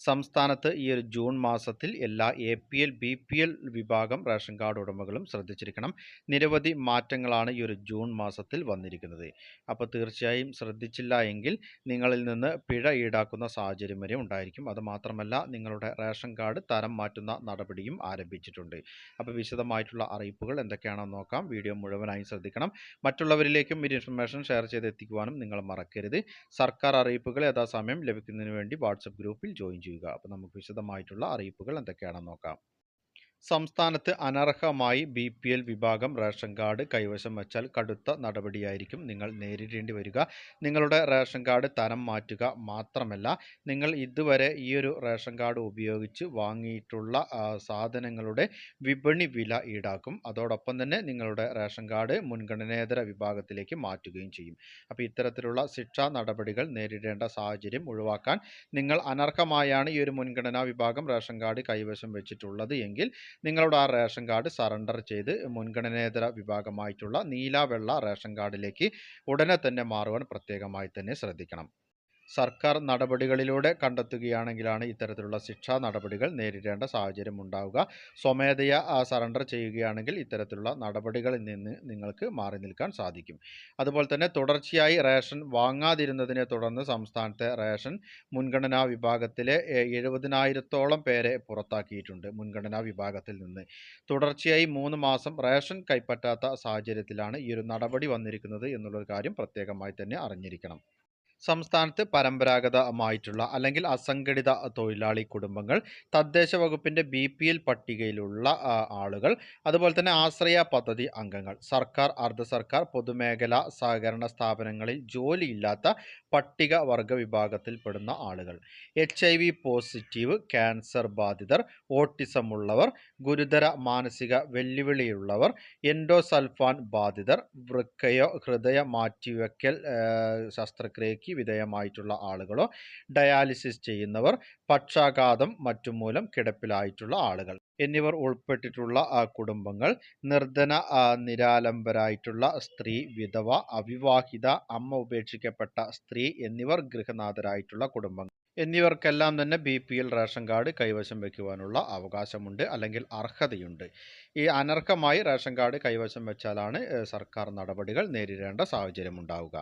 സംസ്ഥാനത്ത് ഈ ഒരു ജൂൺ മാസത്തിൽ എല്ലാ A P L B P L വിഭാഗം റേഷൻ കാർഡ് ഉടമകളും ശ്രദ്ധിച്ചിരിക്കണം. നിരവധി മാറ്റങ്ങളാണ് ഈ ഒരു ജൂൺ മാസത്തിൽ വന്നിരിക്കുന്നത്. അപ്പോൾ തീർച്ചയായും ശ്രദ്ധിച്ചില്ല എങ്കിൽ നിങ്ങളിൽ നിന്ന് പിഴ ഈടാക്കുന്ന സാഹചര്യം വരെ ഉണ്ടായിരിക്കും. അതുമാത്രമല്ല നിങ്ങളുടെ റേഷൻ കാർഡ് തരം മാറ്റുന്ന നടപടിയും ആരംഭിച്ചിട്ടുണ്ട്. അപ്പോൾ വിശദമായിട്ടുള്ള അറിയിപ്പുകൾ എന്തൊക്കെയാണെന്ന് നോക്കാം. വീഡിയോ മുഴുവനായും ശ്രദ്ധിക്കണം. മറ്റുള്ളവരിലേക്കും ഈ ഇൻഫർമേഷൻ ഷെയർ ചെയ്ത് എത്തിക്കുവാനും നിങ്ങൾ മറക്കരുത്. സർക്കാർ അറിയിപ്പുകൾ യഥാസമയം ലഭിക്കുന്നതിന് വേണ്ടി വാട്സപ്പ് ഗ്രൂപ്പിൽ ജോയിൻ ചെയ്യുക. അപ്പോൾ നമുക്ക് വിശദമായിട്ടുള്ള അറിയിപ്പുകൾ എന്തൊക്കെയാണെന്ന് നോക്കാം. സംസ്ഥാനത്ത് അനർഹമായി ബി പി എൽ വിഭാഗം റേഷൻ കാർഡ് കൈവശം വച്ചാൽ കടുത്ത നടപടിയായിരിക്കും നിങ്ങൾ നേരിടേണ്ടി വരിക. നിങ്ങളുടെ റേഷൻ കാർഡ് തരം മാറ്റുക മാത്രമല്ല നിങ്ങൾ ഇതുവരെ ഈ ഒരു റേഷൻ കാർഡ് ഉപയോഗിച്ച് വാങ്ങിയിട്ടുള്ള സാധനങ്ങളുടെ വിപണി വില ഈടാക്കും. അതോടൊപ്പം തന്നെ നിങ്ങളുടെ റേഷൻ കാർഡ് മുൻഗണനേതര വിഭാഗത്തിലേക്ക് മാറ്റുകയും ചെയ്യും. അപ്പോൾ ഇത്തരത്തിലുള്ള ശിക്ഷാ നടപടികൾ നേരിടേണ്ട സാഹചര്യം ഒഴിവാക്കാൻ നിങ്ങൾ അനർഹമായാണ് ഈ ഒരു മുൻഗണനാ വിഭാഗം റേഷൻ കാർഡ് കൈവശം വെച്ചിട്ടുള്ളത് എങ്കിൽ നിങ്ങളുടെ ആ റേഷൻ കാർഡ് സറണ്ടർ ചെയ്ത് മുൻഗണനേതര വിഭാഗമായിട്ടുള്ള നീല വെള്ള റേഷൻ കാർഡിലേക്ക് ഉടനെ തന്നെ മാറുവാൻ പ്രത്യേകമായി തന്നെ ശ്രദ്ധിക്കണം. സർക്കാർ നടപടികളിലൂടെ കണ്ടെത്തുകയാണെങ്കിലാണ് ഇത്തരത്തിലുള്ള ശിക്ഷാ നടപടികൾ നേരിടേണ്ട സാഹചര്യം ഉണ്ടാവുക. സ്വമേധയാ സറണ്ടർ ചെയ്യുകയാണെങ്കിൽ ഇത്തരത്തിലുള്ള നടപടികളിൽ നിന്ന് നിങ്ങൾക്ക് മാറി നിൽക്കാൻ സാധിക്കും. അതുപോലെ തന്നെ തുടർച്ചയായി റേഷൻ വാങ്ങാതിരുന്നതിനെ തുടർന്ന് സംസ്ഥാനത്തെ റേഷൻ മുൻഗണനാ വിഭാഗത്തിലെ എഴുപതിനായിരത്തോളം പേരെ പുറത്താക്കിയിട്ടുണ്ട് മുൻഗണനാ വിഭാഗത്തിൽ നിന്ന്. തുടർച്ചയായി മൂന്ന് മാസം റേഷൻ കൈപ്പറ്റാത്ത സാഹചര്യത്തിലാണ് ഈ ഒരു നടപടി വന്നിരിക്കുന്നത് എന്നുള്ളൊരു കാര്യം പ്രത്യേകമായി തന്നെ അറിഞ്ഞിരിക്കണം. സംസ്ഥാനത്ത് പരമ്പരാഗതമായിട്ടുള്ള അല്ലെങ്കിൽ അസംഘടിത തൊഴിലാളി കുടുംബങ്ങൾ തദ്ദേശ വകുപ്പിന്റെ ബി പി എൽ പട്ടികയിലുള്ള ആളുകൾ അതുപോലെ തന്നെ ആശ്രയ പദ്ധതി അംഗങ്ങൾ സർക്കാർ അർദ്ധ സർക്കാർ പൊതുമേഖലാ സഹകരണ സ്ഥാപനങ്ങളിൽ ജോലിയില്ലാത്ത പട്ടിക വർഗ വിഭാഗത്തിൽപ്പെടുന്ന ആളുകൾ H I V positive cancer ബാധിതർ ഓട്ടിസം ഉള്ളവർ ഗുരുതര മാനസിക വെല്ലുവിളിയുള്ളവർ എൻഡോസൾഫാൻ ബാധിതർ വൃക്കയോ ഹൃദയ മാറ്റിവെക്കൽ ആ, വിധേയമായിട്ടുള്ള ആളുകളോ ഡയാലിസിസ് ചെയ്യുന്നവർ പക്ഷാഘാതം മറ്റും മൂലം കിടപ്പിലായിട്ടുള്ള ആളുകൾ എന്നിവർ ഉൾപ്പെട്ടിട്ടുള്ള കുടുംബങ്ങൾ നിർധന നിരാലംബരായിട്ടുള്ള സ്ത്രീ വിധവ അവിവാഹിത അമ്മ ഉപേക്ഷിക്കപ്പെട്ട സ്ത്രീ എന്നിവർ ഗൃഹനാഥരായിട്ടുള്ള കുടുംബങ്ങൾ. എന്നിവർക്കെല്ലാം തന്നെ B P L ration card കൈവശം വയ്ക്കുവാനുള്ള അവകാശമുണ്ട് അല്ലെങ്കിൽ അർഹതയുണ്ട്. ഈ അനർഹമായി റേഷൻ കാർഡ് കൈവശം വെച്ചാലാണ് സർക്കാർ നടപടികൾ നേരിടേണ്ട സാഹചര്യം ഉണ്ടാവുക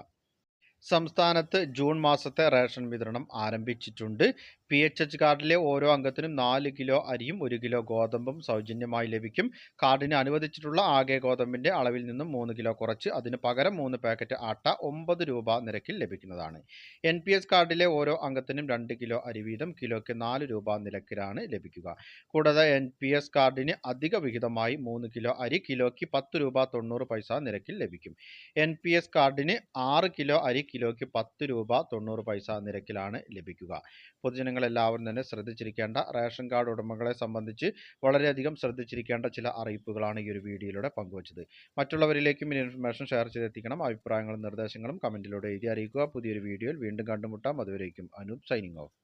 സംസ്ഥാനത്ത് ജൂൺ മാസത്തെ റേഷൻ വിതരണം ആരംഭിച്ചിട്ടുണ്ട്. പി എച്ച് എച്ച് കാർഡിലെ ഓരോ അംഗത്തിനും നാല് കിലോ അരിയും ഒരു കിലോ ഗോതമ്പും സൗജന്യമായി ലഭിക്കും. കാർഡിന് അനുവദിച്ചിട്ടുള്ള ആകെ ഗോതമ്പിന്റെ അളവിൽ നിന്നും മൂന്ന് കിലോ കുറച്ച് അതിന് പകരം മൂന്ന് പാക്കറ്റ് ആട്ട ഒമ്പത് രൂപ നിരക്കിൽ ലഭിക്കുന്നതാണ്. എൻ പി എസ് കാർഡിലെ ഓരോ അംഗത്തിനും രണ്ട് കിലോ അരി വീതം കിലോയ്ക്ക് നാല് രൂപ നിരക്കിലാണ് ലഭിക്കുക. കൂടാതെ എൻ പി എസ് കാർഡിന് അധിക വിഹിതമായി മൂന്ന് കിലോ അരി കിലോയ്ക്ക് പത്ത് രൂപ തൊണ്ണൂറ് പൈസ നിരക്കിൽ ലഭിക്കും. എൻ പി എസ് കാർഡിന് ആറ് കിലോ അരി കിലോയ്ക്ക് പത്ത് രൂപ തൊണ്ണൂറ് പൈസ നിരക്കിലാണ് ലഭിക്കുക. പൊതുജനങ്ങൾ എല്ലാവരും തന്നെ ശ്രദ്ധിച്ചിരിക്കേണ്ട റേഷൻ കാർഡ് ഉടമകളെ സംബന്ധിച്ച് വളരെയധികം ശ്രദ്ധിച്ചിരിക്കേണ്ട ചില അറിയിപ്പുകളാണ് ഈ ഒരു വീഡിയോയിലൂടെ പങ്കുവച്ചത്. മറ്റുള്ളവരിലേക്കും ഇൻഫർമേഷൻ ഷെയർ ചെയ്തെത്തിക്കണം. അഭിപ്രായങ്ങളും നിർദ്ദേശങ്ങളും കമന്റിലൂടെ എഴുതി അറിയിക്കുക. പുതിയൊരു വീഡിയോയിൽ വീണ്ടും കണ്ടുമുട്ടാം. അതുവരേക്കും അനൂപ് സൈനിങ് ഓഫ്